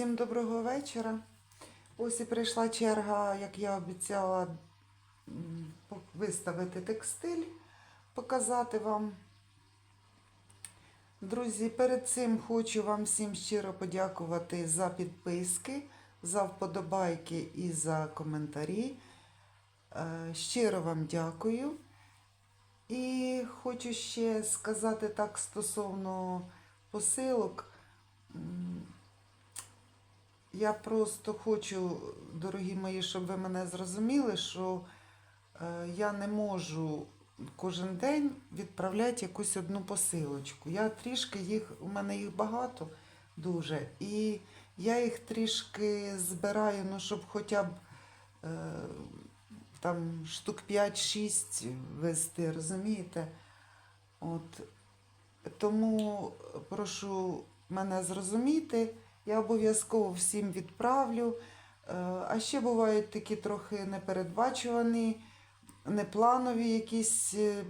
Всім доброго вечора. Ось і прийшла черга, як я обіцяла, виставити текстиль, показати вам. Друзі, перед цим хочу вам всім щиро подякувати за підписки, за вподобайки і за коментарі. Е, Щиро вам дякую. І хочу ще сказати так стосовно посилок. Я просто хочу, дорогі мої, щоб ви мене зрозуміли, що е, я не можу кожен день відправляти якусь одну посилочку. Я трішки їх, у мене їх багато дуже, і я їх трішки збираю, ну, щоб хоча б е, там штук 5-6 вести, розумієте? От. Тому прошу мене зрозуміти. Я обов'язково всім відправлю. Е, А ще бувають такі трохи непередбачувані, непланові якісь, е,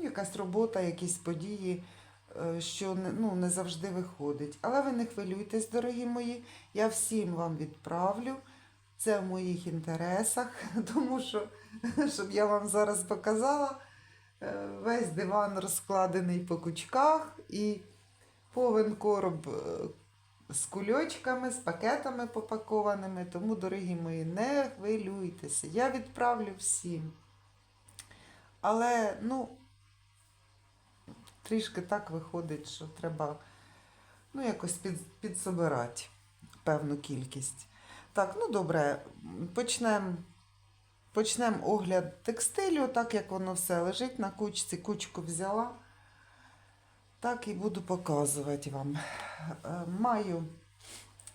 якась робота, якісь події, е, що ну, не завжди виходить. Але ви не хвилюйтесь, дорогі мої, я всім вам відправлю. Це в моїх інтересах, тому що, щоб я вам зараз показала, весь диван розкладений по кучках і повен короб з кульочками, з пакетами попакованими. Тому, дорогі мої, не хвилюйтеся. Я відправлю всім. Але, ну, трішки так виходить, що треба ну, якось під, підсобирати певну кількість. Так, ну добре, почнемо почнем огляд текстилю, так як воно все лежить на кучці, кучку взяла. Так і буду показувати вам. Е, Маю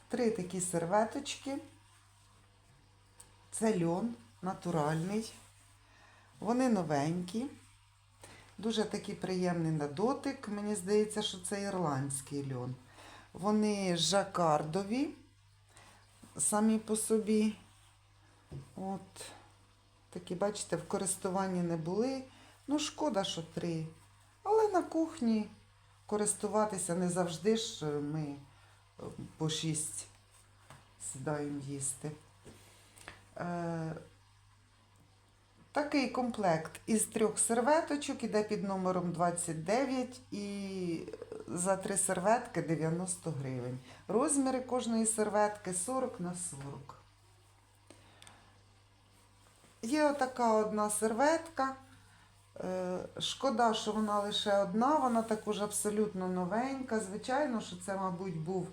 три такі серветочки. Це льон натуральний. Вони новенькі. Дуже такий приємний на дотик. Мені здається, що це ірландський льон. Вони жакардові самі по собі. От. Такі, бачите, в користуванні не були. Ну, шкода, що три. Але на кухні користуватися не завжди ж ми е, по шість сідаємо їсти. Е, такий комплект із трьох серветочок іде під номером 29 і за три серветки 90 гривень. Розміри кожної серветки 40 на 40. Є отака одна серветка. Е, Шкода, що вона лише одна, вона також абсолютно новенька. Звичайно, що це, мабуть, був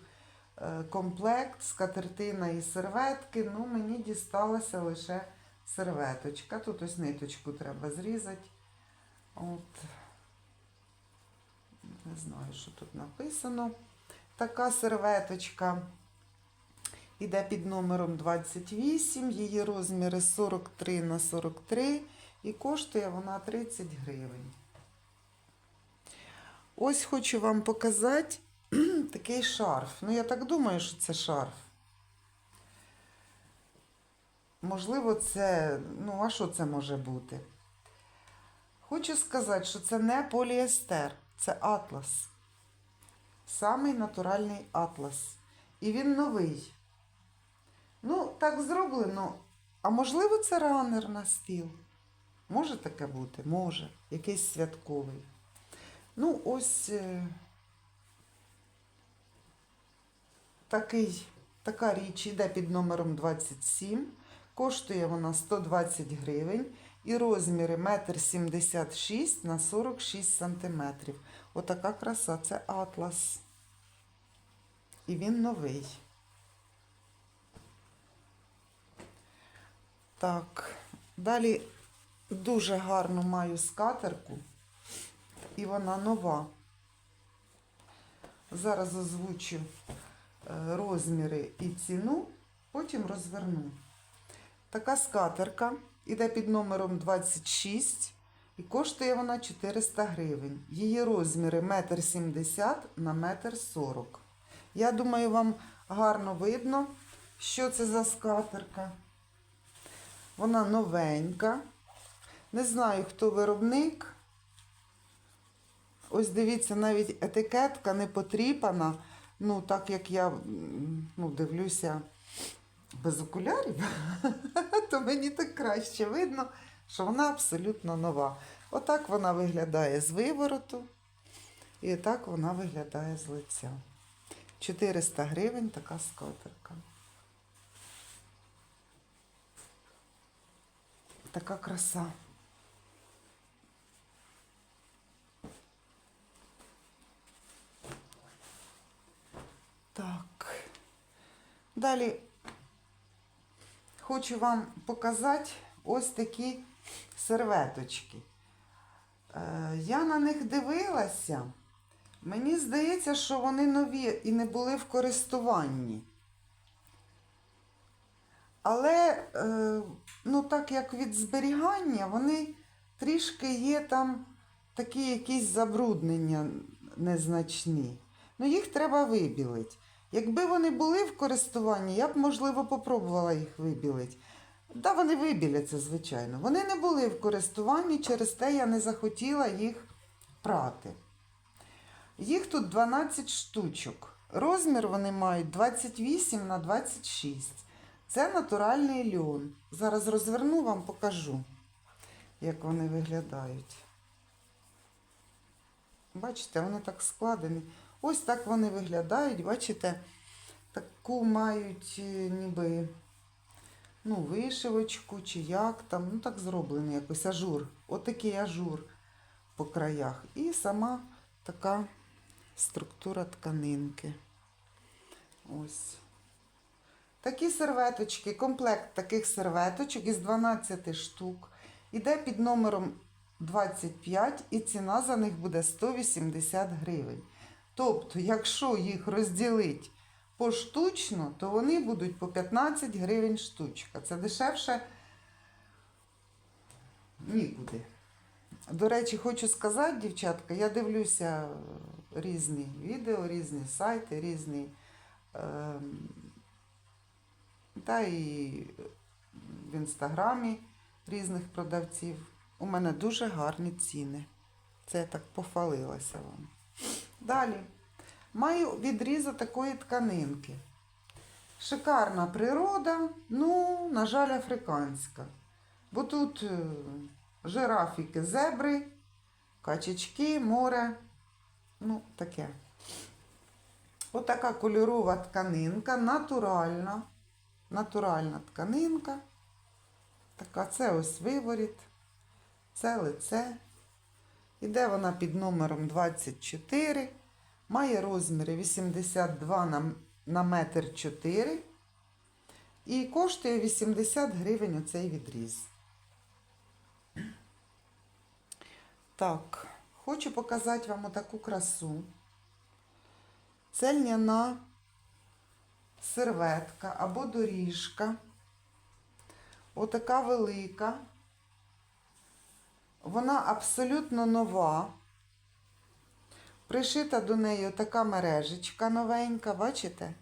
е, комплект скатертина і серветки. Ну, мені дісталася лише серветочка. Тут ось ниточку треба зрізати. От. Не знаю, що тут написано. Така серветочка іде під номером 28, її розміри 43 на 43 і коштує вона 30 гривень. Ось хочу вам показати такий шарф. Ну, я так думаю, що це шарф. Можливо, це, ну, а що це може бути? Хочу сказати, що це не поліестер, це атлас. Самий натуральний атлас. І він новий. Ну, так зроблено. А можливо, це ранер на стіл. Може таке бути? Може. Якийсь святковий. Ну, ось е, такий, така річ іде під номером 27. Коштує вона 120 гривень. І розміри 1,76 на 46 см. Отака краса. Це атлас. І він новий. Так, далі дуже гарну маю скатерку, і вона нова. Зараз озвучу е, розміри і ціну, потім розверну. Така скатерка іде під номером 26 і коштує вона 400 гривень. Її розміри 1,70 м на 1,40 м. Я думаю, вам гарно видно, що це за скатерка. Вона новенька. Не знаю, хто виробник. Ось дивіться, навіть етикетка не потріпана. Ну, так як я ну, дивлюся без окулярів, то мені так краще видно, що вона абсолютно нова. Отак вона виглядає з вивороту, і так вона виглядає з лиця. 400 гривень така скатерка. Така краса. Так. Далі хочу вам показати ось такі серветочки. Е, Я на них дивилася. Мені здається, що вони нові і не були в користуванні. Але, е, ну, так як від зберігання, вони трішки є там такі якісь забруднення незначні. Ну, їх треба вибілити. Якби вони були в користуванні, я б, можливо, попробувала їх вибілити. Та вони вибіляться, звичайно. Вони не були в користуванні, через те я не захотіла їх прати. Їх тут 12 штучок. Розмір вони мають 28 на 26. Це натуральний льон. Зараз розверну вам, покажу, як вони виглядають. Бачите, вони так складені. Ось так вони виглядають. Бачите, таку мають е, ніби ну, вишивочку чи як там. Ну так зроблений якось ажур. Отакий ажур по краях. І сама така структура тканинки. Ось. Такі серветочки, комплект таких серветочок із 12 штук. Іде під номером 25 і ціна за них буде 180 гривень. Тобто, якщо їх розділити поштучно, то вони будуть по 15 гривень штучка. Це дешевше нікуди. До речі, хочу сказати, дівчатка, я дивлюся різні відео, різні сайти, різні. Е, та і в інстаграмі різних продавців. У мене дуже гарні ціни. Це я так пофалилася вам. Далі. Маю відрізок такої тканинки. Шикарна природа, ну, на жаль, африканська. Бо тут е, жирафіки, зебри, качечки, море. Ну, таке. Отака кольорова тканинка, натуральна. Натуральна тканинка. Така, це ось виворіт, це лице. Іде вона під номером 24. Має розміри 82 на, метр 4. І коштує 80 гривень оцей відріз. Так, хочу показати вам отаку красу. Це льняна серветка або доріжка. Отака велика. Вона абсолютно нова. Пришита до неї така мережечка новенька, бачите?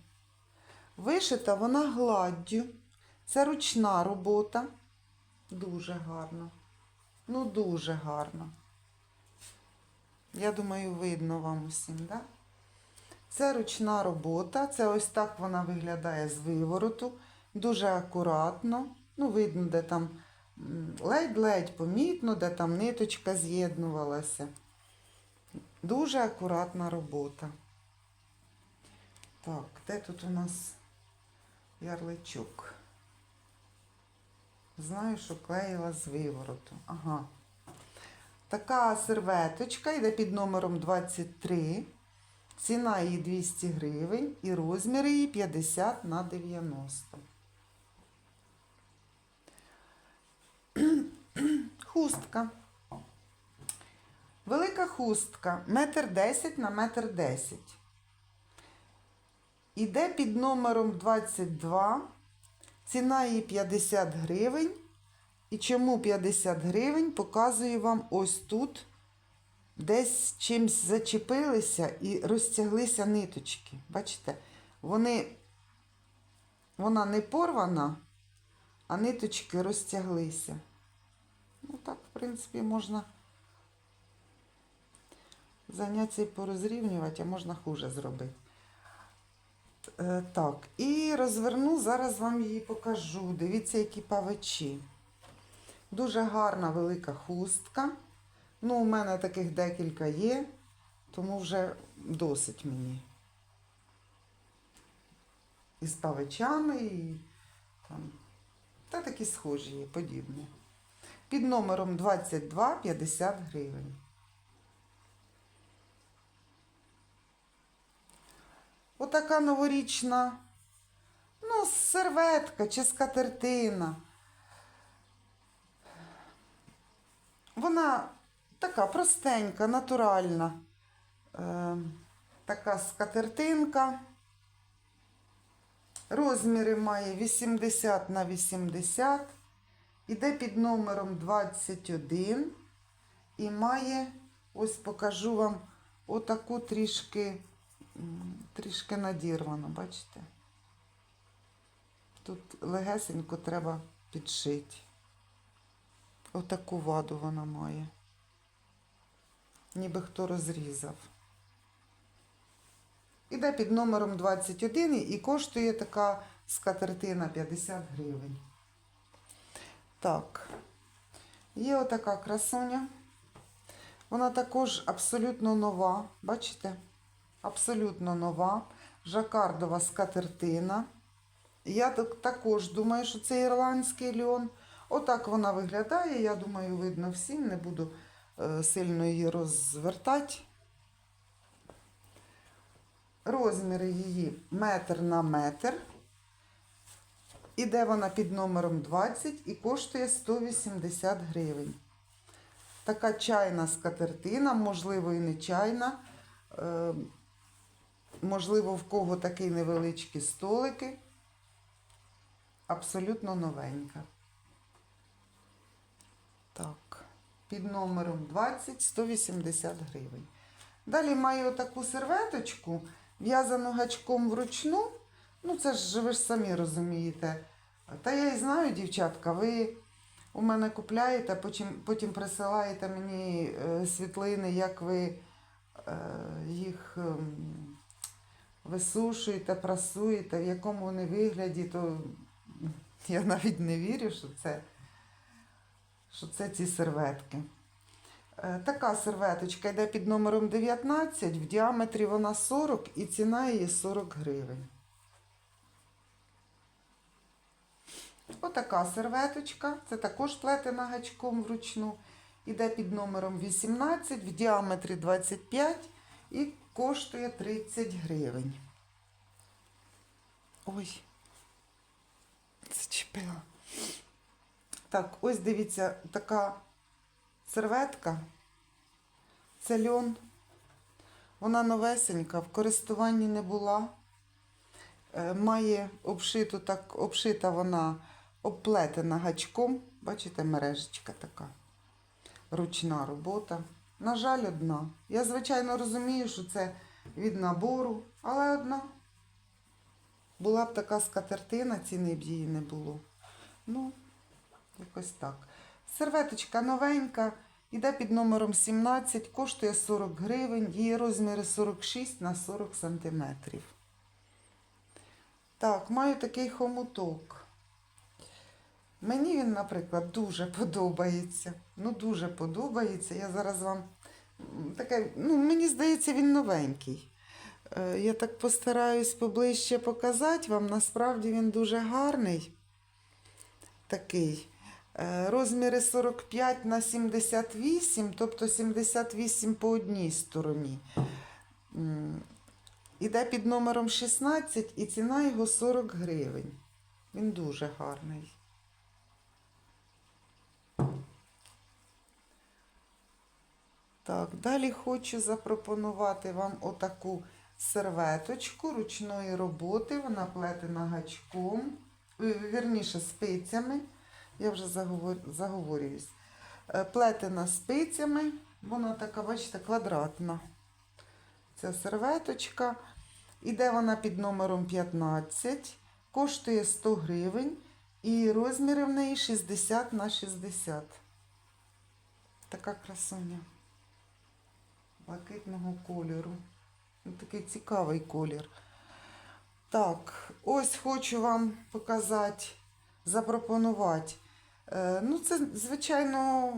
Вишита вона гладдю. Це ручна робота. Дуже гарно. Ну, дуже гарно. Я думаю, видно вам усім, так? Да? Це ручна робота. Це ось так вона виглядає з вивороту. Дуже акуратно. Ну, видно, де там ледь-ледь помітно, де там ниточка з'єднувалася. Дуже акуратна робота. Так, де тут у нас ярличок? Знаю, що клеїла з вивороту. Ага. Така серветочка йде під номером 23. Ціна її 200 гривень і розмір її 50 на 90. Хустка. Велика хустка, метр 10 на метр 10. Іде під номером 22. Ціна її 50 гривень. І чому 50 гривень? Показую вам ось тут. Десь чимсь зачепилися і розтяглися ниточки. Бачите? Вони, вона не порвана, а ниточки розтяглися. Ну так, в принципі, можна зайнятися і порозрівнювати, а можна хуже зробити. Е, так, і розверну, зараз вам її покажу. Дивіться, які павичі. Дуже гарна велика хустка. Ну, у мене таких декілька є, тому вже досить мені. І з павичами, і там. Та такі схожі подібні. Під номером 22 50 гривень. Отака новорічна, ну, серветка чи скатертина. Вона така простенька, натуральна. Е, така скатертинка. Розміри має 80 на 80. Іде під номером 21 і має, ось покажу вам отаку трішки, трішки надірвану, бачите? Тут легесенько треба підшити. Отаку ваду вона має. Ніби хто розрізав. Іде під номером 21 і коштує така скатертина 50 гривень. Так, є отака красуня. Вона також абсолютно нова. Бачите? Абсолютно нова. Жакардова скатертина. Я також думаю, що це ірландський льон. Отак вона виглядає. Я думаю, видно всім. Не буду е, сильно її розвертати. Розміри її метр на метр. Іде вона під номером 20 і коштує 180 гривень. Така чайна скатертина, можливо, і не чайна. Е, можливо, в кого такі невеличкі столики. Абсолютно новенька. Так, під номером 20 180 гривень. Далі маю таку серветочку, в'язану гачком вручну. Ну, це ж ви ж самі розумієте. Та я і знаю, дівчатка, ви у мене купляєте, потім, потім присилаєте мені е, світлини, як ви е, їх ем, висушуєте, прасуєте, в якому вони вигляді, то я навіть не вірю, що це, що це ці серветки. Е, Така серветочка йде під номером 19, в діаметрі вона 40 і ціна її 40 гривень. Отака серветочка, це також плетена гачком вручну. Іде під номером 18, в діаметрі 25 і коштує 30 гривень. Ой, зачепила. Так, ось дивіться, така серветка. Це льон. Вона новесенька, в користуванні не була. Е, Має обшиту так, обшита вона обплетена гачком. Бачите, мережечка така. Ручна робота. На жаль, одна. Я, звичайно, розумію, що це від набору, але одна. Була б така скатертина, ціни б її не було. Ну, якось так. Серветочка новенька, іде під номером 17, коштує 40 гривень, її розміри 46 на 40 сантиметрів. Так, маю такий хомуток. Мені він, наприклад, дуже подобається. Ну, дуже подобається. Я зараз вам таке, ну, мені здається, він новенький. Е, Я так постараюсь поближче показати вам. Насправді він дуже гарний. Такий. Е, Розміри 45 на 78, тобто 78 по одній стороні. Іде під номером 16 і ціна його 40 гривень. Він дуже гарний. Так, далі хочу запропонувати вам отаку серветочку ручної роботи. Вона плетена гачком, е, вірніше спицями. Я вже заговор... заговорююсь. Е, Плетена спицями, вона така, бачите, квадратна. Ця серветочка. Іде вона під номером 15, коштує 100 гривень і розміри в неї 60 на 60. Така красуня. Блакитного кольору. Ну, Такий цікавий колір. Так, ось хочу вам показати, запропонувати. Е, Ну, це, звичайно,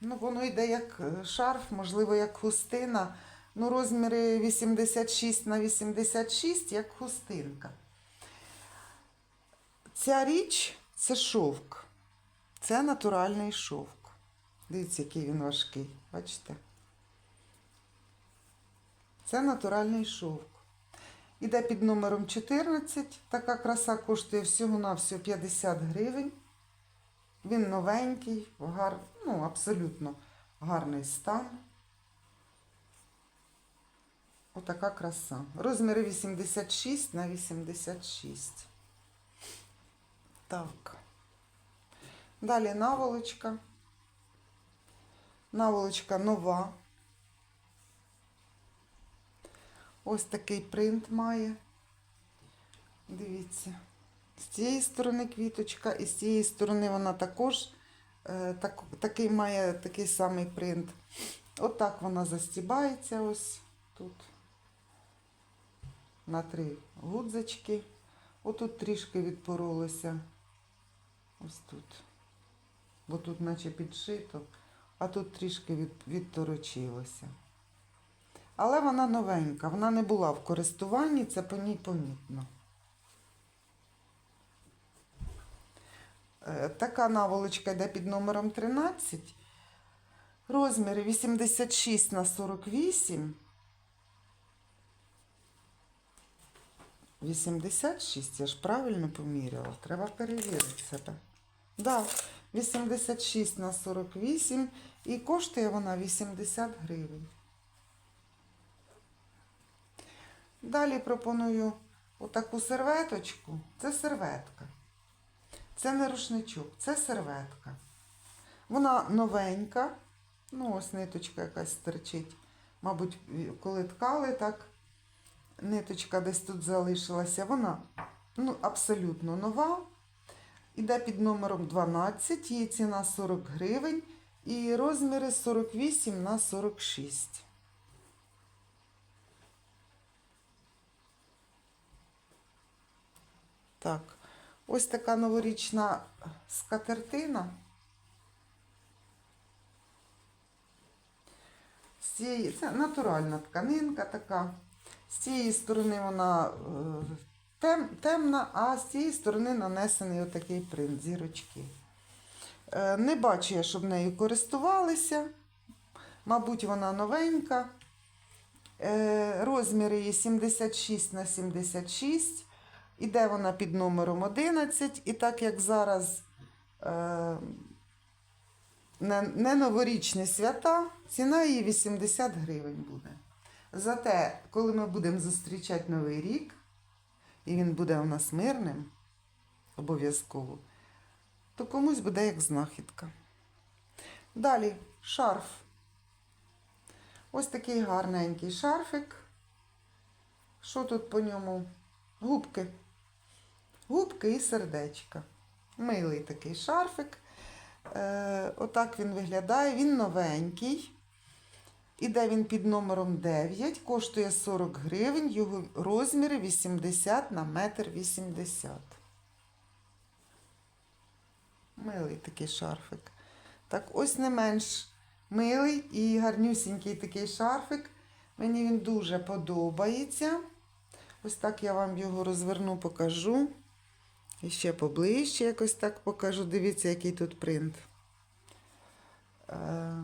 ну, воно йде як е, шарф, можливо, як хустина. Ну, розміри 86 на 86, як хустинка. Ця річ це шовк. Це натуральний шовк. Дивіться, який він важкий. Бачите? Це натуральний шовк. Іде під номером 14. Така краса коштує всього-навсього 50 гривень. Він новенький, гар... ну, абсолютно гарний стан. Отака краса. Розміри 86 на 86. Так. Далі наволочка. Наволочка нова. Ось такий принт має. Дивіться. З цієї сторони квіточка, і з цієї сторони вона також е, так, такий має такий самий принт. Отак вона застібається ось тут. На три гудзички. Отут трішки відпоролося. Ось тут. Бо тут наче підшито, а тут трішки від, відторочилося. Але вона новенька, вона не була в користуванні, це по ній помітно. Така наволочка йде під номером 13. Розміри 86 на 48. 86, я ж правильно поміряла. Треба перевірити себе. Да, 86 на 48 і коштує вона 80 гривень. Dалі пропоную отаку серветочку. Це серветка. Це не рушничок, це серветка. Вона новенька. Ну, ось ниточка якась стерчить. Мабуть, коли ткали, так ниточка десь тут залишилася. Вона ну, абсолютно нова. Іде під номером 12, її ціна 40 гривень і розміри 48 на 46. Так, ось така новорічна скатертина. Це натуральна тканинка така. З цієї сторони вона е, тем, темна, а з цієї сторони нанесений отакий принт зірочки. Е, не бачу я, щоб нею користувалися. Мабуть, вона новенька. Е, розміри її 76 на 76. Іде вона під номером 11. І так як зараз е, не, не новорічні свята, ціна її 80 гривень буде. Зате, коли ми будемо зустрічати Новий рік, і він буде у нас мирним, обов'язково, то комусь буде як знахідка. Далі шарф. Ось такий гарненький шарфик. Що тут по ньому? Губки. Губки і сердечка. Милий такий шарфик. Е, отак він виглядає. Він новенький. Іде він під номером 9, коштує 40 гривень, його розміри 80 на метр 80. Милий такий шарфик. Так, ось не менш милий і гарнюсінький такий шарфик. Мені він дуже подобається. Ось так я вам його розверну, покажу. І ще поближче якось так покажу. Дивіться, який тут принт. Е,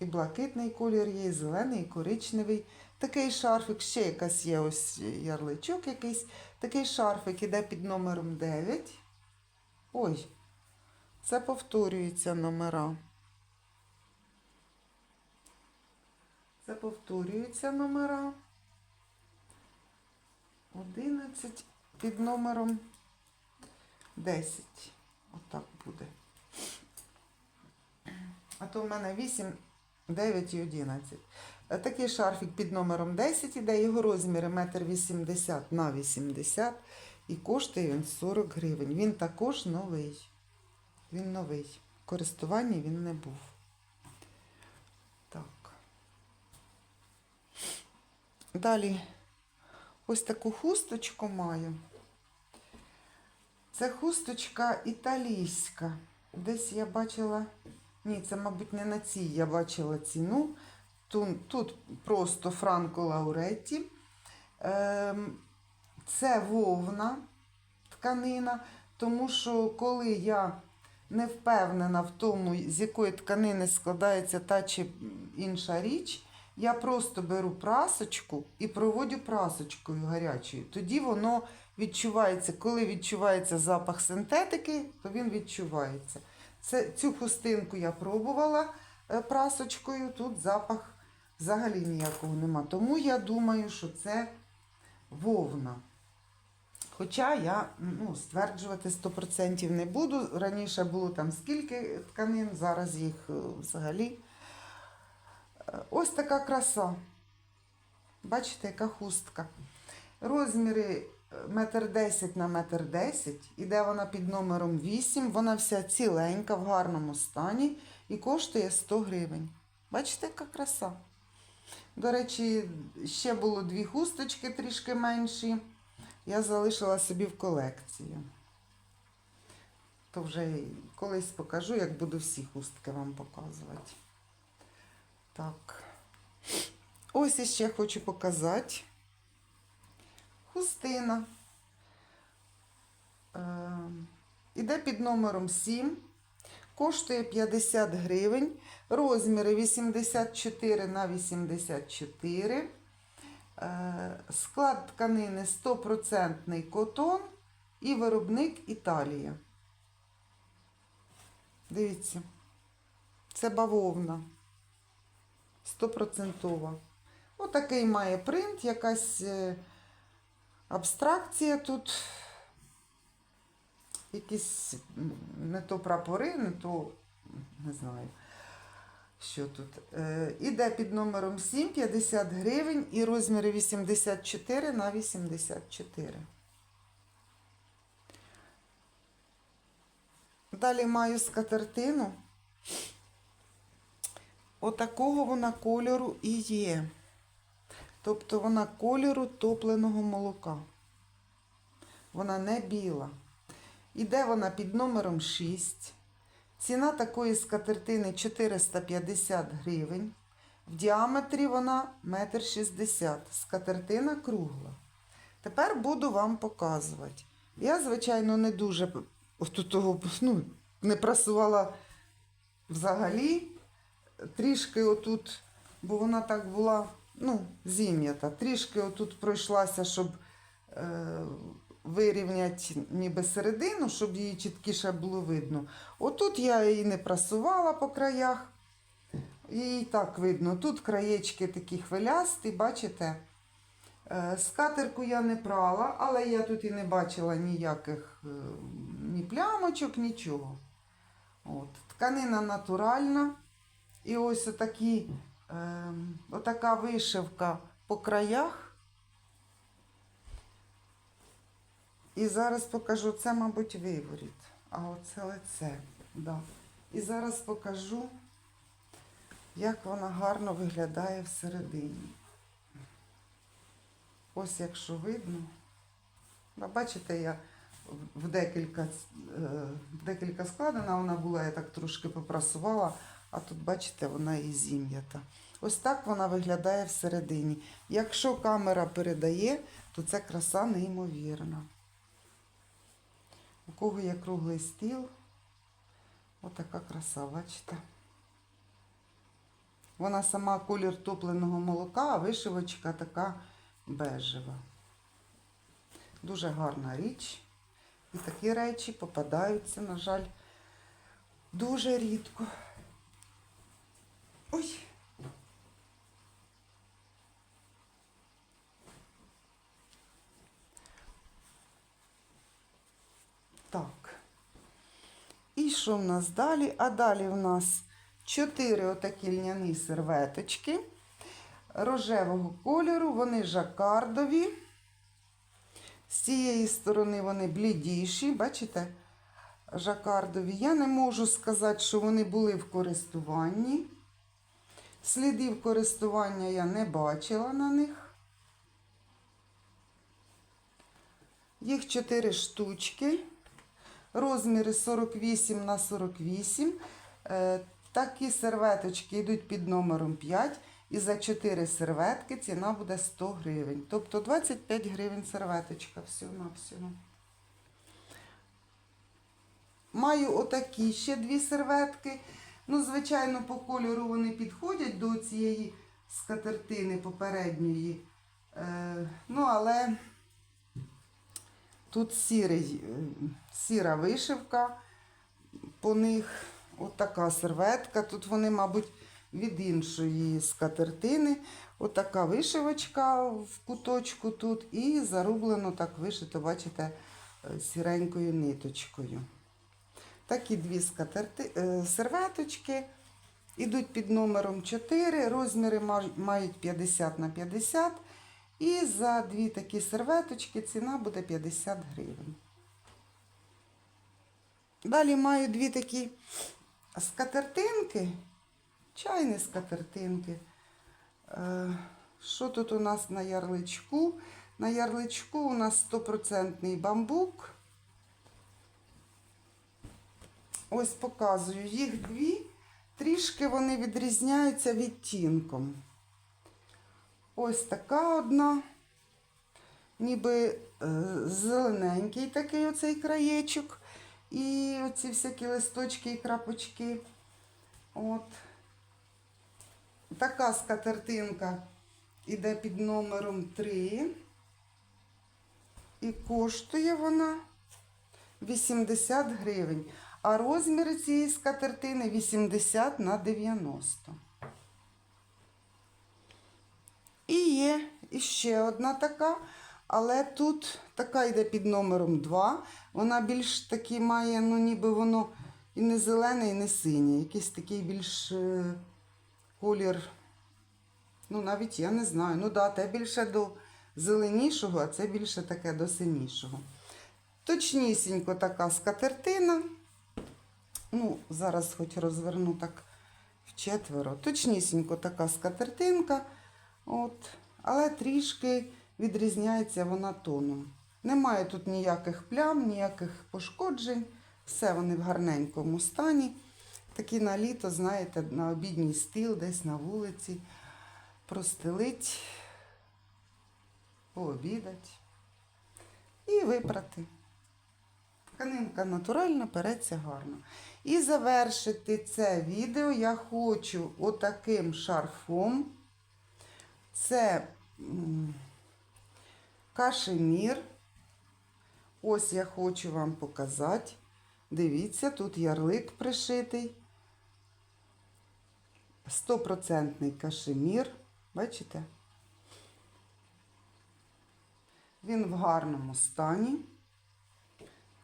І блакитний колір є, і зелений, і коричневий. Такий шарфик, ще якась є ось ярличок якийсь. Такий шарфик іде під номером 9. Ой, це повторюються номера. Це повторюються номера. 11 під номером 10. Отак буде. А то в мене 8, 9 і 11. Е, Такий шарфік під номером 10 іде, його розміри 1,80 на 80 і коштує він 40 гривень. Він також новий. Він новий. В він не був. Так. Далі Ось таку хусточку маю. Це хусточка італійська. Десь я бачила. Ні, це, мабуть, не на цій я бачила ціну. Тут, тут просто Франко Лауретті. Ем, це вовна тканина, тому що коли я не впевнена в тому, з якої тканини складається та чи інша річ, я просто беру прасочку і проводю прасочкою гарячою. Тоді воно відчувається. Коли відчувається запах синтетики, то він відчувається. Це, цю хустинку я пробувала е, прасочкою, тут запах взагалі ніякого нема. Тому я думаю, що це вовна. Хоча я ну, стверджувати 100% не буду. Раніше було там скільки тканин, зараз їх е, взагалі. Е, Ось така краса. Бачите, яка хустка. Розміри метр десять на метр десять. Іде вона під номером 8. Вона вся ціленька, в гарному стані і коштує 100 гривень. Бачите, яка краса. До речі, ще було дві хусточки трішки менші. Я залишила собі в колекцію. То вже колись покажу, як буду всі хустки вам показувати. Так. Ось іще хочу показати. Хустина. Е, іде під номером 7. Коштує 50 гривень. Розміри 84 на 84. Е, Склад тканини 100% котон і виробник Італія. Дивіться, це бавовна. 100%. Отакий має принт, якась е, абстракція тут. Якісь не то прапори, не то не знаю. Що тут? Е, іде під номером 7, 50 гривень і розміри 84 на 84. Далі маю скатертину. Отакого вона кольору і є. Тобто вона кольору топленого молока. Вона не біла. Іде вона під номером 6. Ціна такої скатертини 450 гривень. В діаметрі вона 1,60 м. Скатертина кругла. Тепер буду вам показувати. Я, звичайно, не дуже того, ну, не прасувала взагалі. Трішки отут, бо вона так була, ну, зім'ята. Трішки отут пройшлася, щоб е, вирівняти ніби середину, щоб її чіткіше було видно. Отут я її не прасувала по краях. Її так видно. Тут краєчки такі хвилясті, бачите? Е, Скатерку я не прала, але я тут і не бачила ніяких е, ні плямочок, нічого. От. Тканина натуральна. І ось отакі, е, отака вишивка по краях. І зараз покажу, це, мабуть, виворіт, а оце лице. Да. І зараз покажу, як вона гарно виглядає всередині. Ось якщо видно. Ну, Бачите, я в- в декілька, е, в декілька складена вона була, я так трошки попрасувала, а тут, бачите, вона і зім'ята. Ось так вона виглядає всередині. Якщо камера передає, то це краса неймовірна. У кого є круглий стіл, отака краса, бачите? Вона сама колір топленого молока, а вишивочка така бежева. Дуже гарна річ. І такі речі попадаються, на жаль, дуже рідко. Ой. Так. І що в нас далі? А далі в нас чотири отакі льняні серветочки рожевого кольору, вони жакардові. З цієї сторони вони блідіші, бачите? Жакардові. Я не можу сказати, що вони були в користуванні. Слідів користування я не бачила на них. Їх 4 штучки. Розміри 48 на 48. Е, Такі серветочки йдуть під номером 5. І за 4 серветки ціна буде 100 гривень. Тобто 25 гривень серветочка всього-навсього. Маю отакі ще дві серветки. Ну, звичайно, по кольору вони підходять до цієї скатертини попередньої. Е, ну, але тут сірий, е, сіра вишивка по них. Отака серветка. Тут вони, мабуть, від іншої скатертини. Отака вишивочка в куточку тут. І зарублено так вишито, бачите, е, сіренькою ниточкою. Такі дві скатерти, е, серветочки. Ідуть під номером 4. Розміри мають 50 на 50. І за дві такі серветочки ціна буде 50 гривень. Далі маю дві такі скатертинки, чайні скатертинки. Е, Що тут у нас на ярличку? На ярличку у нас 100% бамбук. Ось показую їх дві. Трішки вони відрізняються відтінком. Ось така одна, ніби е, зелененький такий оцей краєчок. І оці всякі листочки і крапочки. От. Така скатертинка іде під номером 3. І коштує вона 80 гривень. А розміри цієї скатертини 80 на 90. І є іще одна така, але тут така йде під номером 2. Вона більш такі має, ну ніби воно і не зелене, і не синє. Якийсь такий більш е, колір. Ну, навіть я не знаю. Ну да, те більше до зеленішого, а це більше таке до синішого. Точнісінько така скатертина. Ну, зараз хоч розверну так вчетверо. Точнісінько така скатертинка. От. Але трішки відрізняється вона тоном. Немає тут ніяких плям, ніяких пошкоджень. Все вони в гарненькому стані. Такі на літо, знаєте, на обідній стіл, десь на вулиці. Простелить, пообідать і випрати. Тканинка натуральна, переться гарно. І завершити це відео я хочу отаким шарфом. Це кашемір. Ось я хочу вам показати. Дивіться, тут ярлик пришитий. Стопроцентний кашемір. Бачите? Він в гарному стані.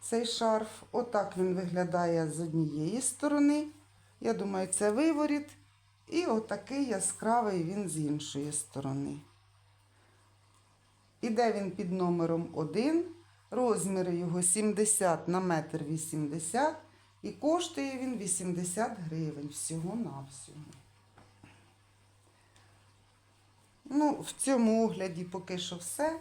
Цей шарф. Отак він виглядає з однієї сторони. Я думаю, це виворіт. І отакий яскравий він з іншої сторони. Іде він під номером 1. Розміри його 70 на метр 80 і коштує він 80 гривень всього-навсього. Ну, в цьому огляді поки що все.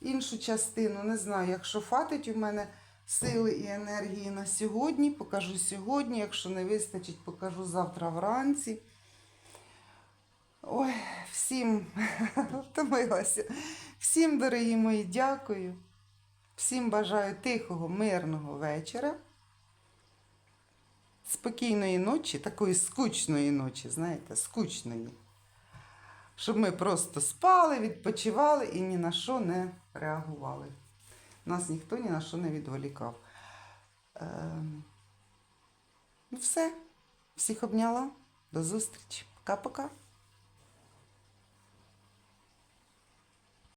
Іншу частину не знаю, якщо фатить у мене сили і енергії на сьогодні, покажу сьогодні. Якщо не вистачить, покажу завтра вранці. Ой, всім втомилася. Всім, дорогі мої, дякую. Всім бажаю тихого, мирного вечора. Спокійної ночі, такої скучної ночі, знаєте, скучної. Щоб ми просто спали, відпочивали і ні на що не реагували. Нас ніхто ні на що не відволікав. Ем, Ну, все. Всіх обняла. До зустрічі. Пока-пока.